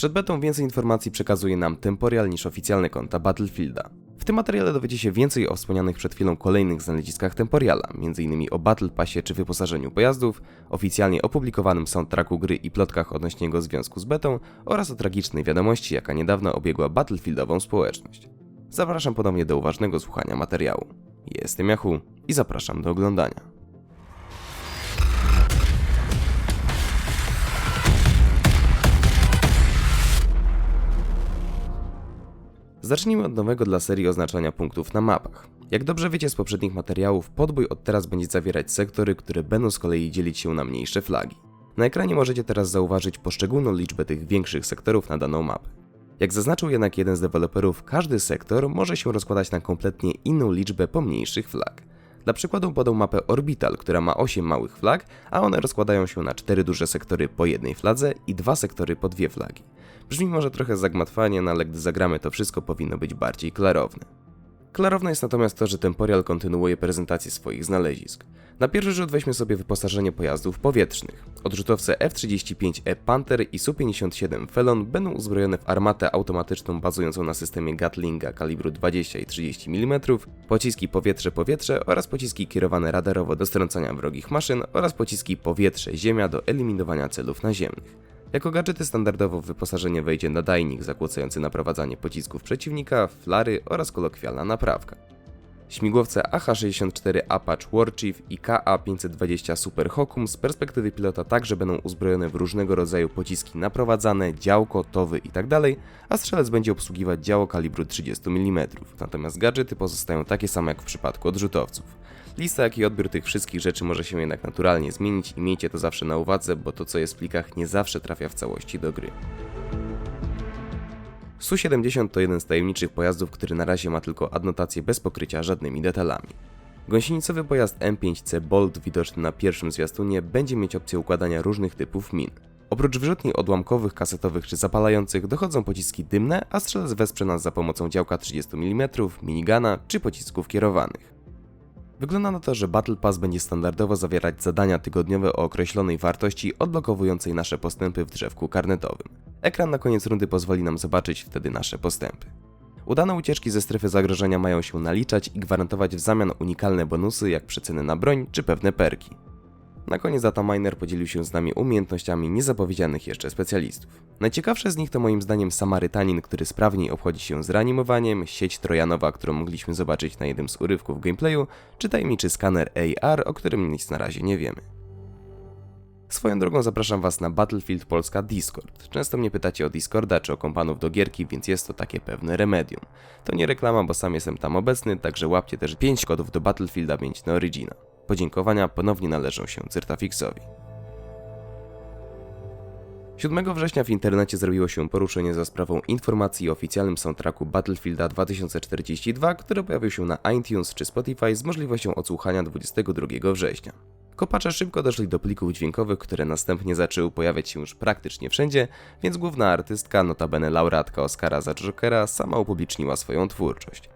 Przed betą więcej informacji przekazuje nam Temporial niż oficjalne konta Battlefielda. W tym materiale dowiecie się więcej o wspomnianych przed chwilą kolejnych znaleziskach Temporiala, m.in. o Battle Passie czy wyposażeniu pojazdów, oficjalnie opublikowanym soundtracku gry i plotkach odnośnie jego związku z betą oraz o tragicznej wiadomości, jaka niedawno obiegła Battlefieldową społeczność. Zapraszam ponownie do uważnego słuchania materiału. Jestem Yahoo i zapraszam do oglądania. Zacznijmy od nowego dla serii oznaczania punktów na mapach. Jak dobrze wiecie z poprzednich materiałów, podbój od teraz będzie zawierać sektory, które będą z kolei dzielić się na mniejsze flagi. Na ekranie możecie teraz zauważyć poszczególną liczbę tych większych sektorów na daną mapę. Jak zaznaczył jednak jeden z deweloperów, każdy sektor może się rozkładać na kompletnie inną liczbę pomniejszych flag. Dla przykładu podał mapę Orbital, która ma 8 małych flag, a one rozkładają się na 4 duże sektory po jednej fladze i dwa sektory po dwie flagi. Brzmi może trochę zagmatwanie, no ale gdy zagramy to wszystko powinno być bardziej klarowne. Klarowne jest natomiast to, że Temporial kontynuuje prezentację swoich znalezisk. Na pierwszy rzut weźmy sobie wyposażenie pojazdów powietrznych. Odrzutowce F-35E Panther i Su-57 Felon będą uzbrojone w armatę automatyczną bazującą na systemie Gatlinga kalibru 20 i 30 mm, pociski powietrze-powietrze oraz pociski kierowane radarowo do strącania wrogich maszyn oraz pociski powietrze-ziemia do eliminowania celów naziemnych. Jako gadżety standardowo w wyposażenie wejdzie nadajnik zakłócający naprowadzanie pocisków przeciwnika, flary oraz kolokwialna naprawka. Śmigłowce AH-64 Apache Warchief i KA-520 Super Hokum z perspektywy pilota także będą uzbrojone w różnego rodzaju pociski naprowadzane, działko, towy itd., a strzelec będzie obsługiwać działo kalibru 30 mm. Natomiast gadżety pozostają takie same jak w przypadku odrzutowców. Lista jak i odbiór tych wszystkich rzeczy może się jednak naturalnie zmienić i miejcie to zawsze na uwadze, bo to co jest w plikach nie zawsze trafia w całości do gry. Su-70 to jeden z tajemniczych pojazdów, który na razie ma tylko adnotację bez pokrycia żadnymi detalami. Gąsienicowy pojazd M5C Bolt widoczny na pierwszym zwiastunie będzie mieć opcję układania różnych typów min. Oprócz wyrzutni odłamkowych, kasetowych czy zapalających dochodzą pociski dymne, a strzelec wesprze nas za pomocą działka 30 mm, minigana czy pocisków kierowanych. Wygląda na to, że Battle Pass będzie standardowo zawierać zadania tygodniowe o określonej wartości odblokowującej nasze postępy w drzewku karnetowym. Ekran na koniec rundy pozwoli nam zobaczyć wtedy nasze postępy. Udane ucieczki ze strefy zagrożenia mają się naliczać i gwarantować w zamian unikalne bonusy jak przeceny na broń czy pewne perki. Na koniec Dataminer podzielił się z nami umiejętnościami niezapowiedzianych jeszcze specjalistów. Najciekawsze z nich to moim zdaniem Samarytanin, który sprawniej obchodzi się z reanimowaniem, sieć trojanowa, którą mogliśmy zobaczyć na jednym z urywków gameplayu, czy tajemniczy skaner AR, o którym nic na razie nie wiemy. Swoją drogą zapraszam Was na Battlefield Polska Discord. Często mnie pytacie o Discorda czy o kompanów do gierki, więc jest to takie pewne remedium. To nie reklama, bo sam jestem tam obecny, także łapcie też 5 kodów do Battlefielda 5 na Origina. Podziękowania ponownie należą się Cyrtafixowi. 7 września w internecie zrobiło się poruszenie za sprawą informacji o oficjalnym soundtracku Battlefielda 2042, który pojawił się na iTunes czy Spotify z możliwością odsłuchania 22 września. Kopacze szybko doszli do plików dźwiękowych, które następnie zaczęły pojawiać się już praktycznie wszędzie, więc główna artystka, notabene laureatka Oscara za Jokera, sama upubliczniła swoją twórczość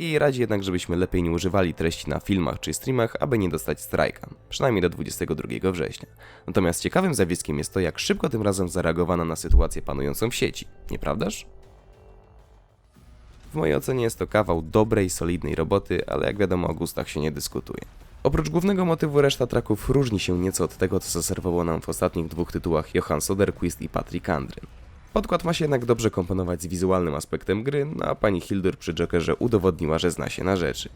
i radzi jednak, żebyśmy lepiej nie używali treści na filmach czy streamach, aby nie dostać strajka, przynajmniej do 22 września. Natomiast ciekawym zjawiskiem jest to, jak szybko tym razem zareagowano na sytuację panującą w sieci, nieprawdaż? W mojej ocenie jest to kawał dobrej, solidnej roboty, ale jak wiadomo o gustach się nie dyskutuje. Oprócz głównego motywu reszta traków różni się nieco od tego, co zaserwował nam w ostatnich dwóch tytułach Johan Soderquist i Patrick Andryn. Podkład ma się jednak dobrze komponować z wizualnym aspektem gry, no a pani Hildur przy Jokerze udowodniła, że zna się na rzeczy.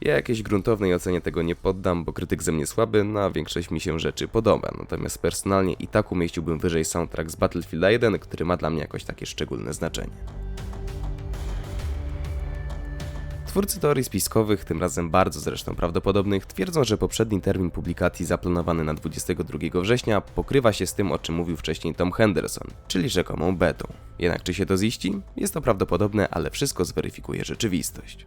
Ja jakiejś gruntownej ocenie tego nie poddam, bo krytyk ze mnie słaby, no a większość mi się rzeczy podoba, natomiast personalnie i tak umieściłbym wyżej soundtrack z Battlefield 1, który ma dla mnie jakoś takie szczególne znaczenie. Twórcy teorii spiskowych, tym razem bardzo zresztą prawdopodobnych, twierdzą, że poprzedni termin publikacji zaplanowany na 22 września pokrywa się z tym, o czym mówił wcześniej Tom Henderson, czyli rzekomą betą. Jednak czy się to ziści? Jest to prawdopodobne, ale wszystko zweryfikuje rzeczywistość.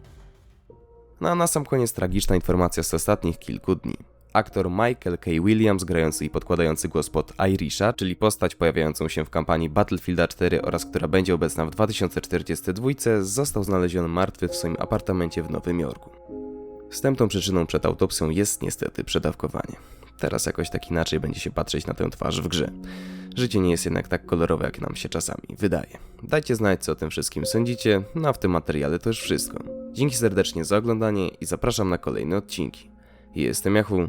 No a na sam koniec tragiczna informacja z ostatnich kilku dni. Aktor Michael K. Williams, grający i podkładający głos pod Irisha, czyli postać pojawiającą się w kampanii Battlefielda 4 oraz która będzie obecna w 2042, został znaleziony martwy w swoim apartamencie w Nowym Jorku. Wstępną przyczyną przed autopsją jest niestety przedawkowanie. Teraz jakoś tak inaczej będzie się patrzeć na tę twarz w grze. Życie nie jest jednak tak kolorowe, jak nam się czasami wydaje. Dajcie znać, co o tym wszystkim sądzicie, no a w tym materiale to już wszystko. Dzięki serdecznie za oglądanie i zapraszam na kolejne odcinki. Jestem Yahoo,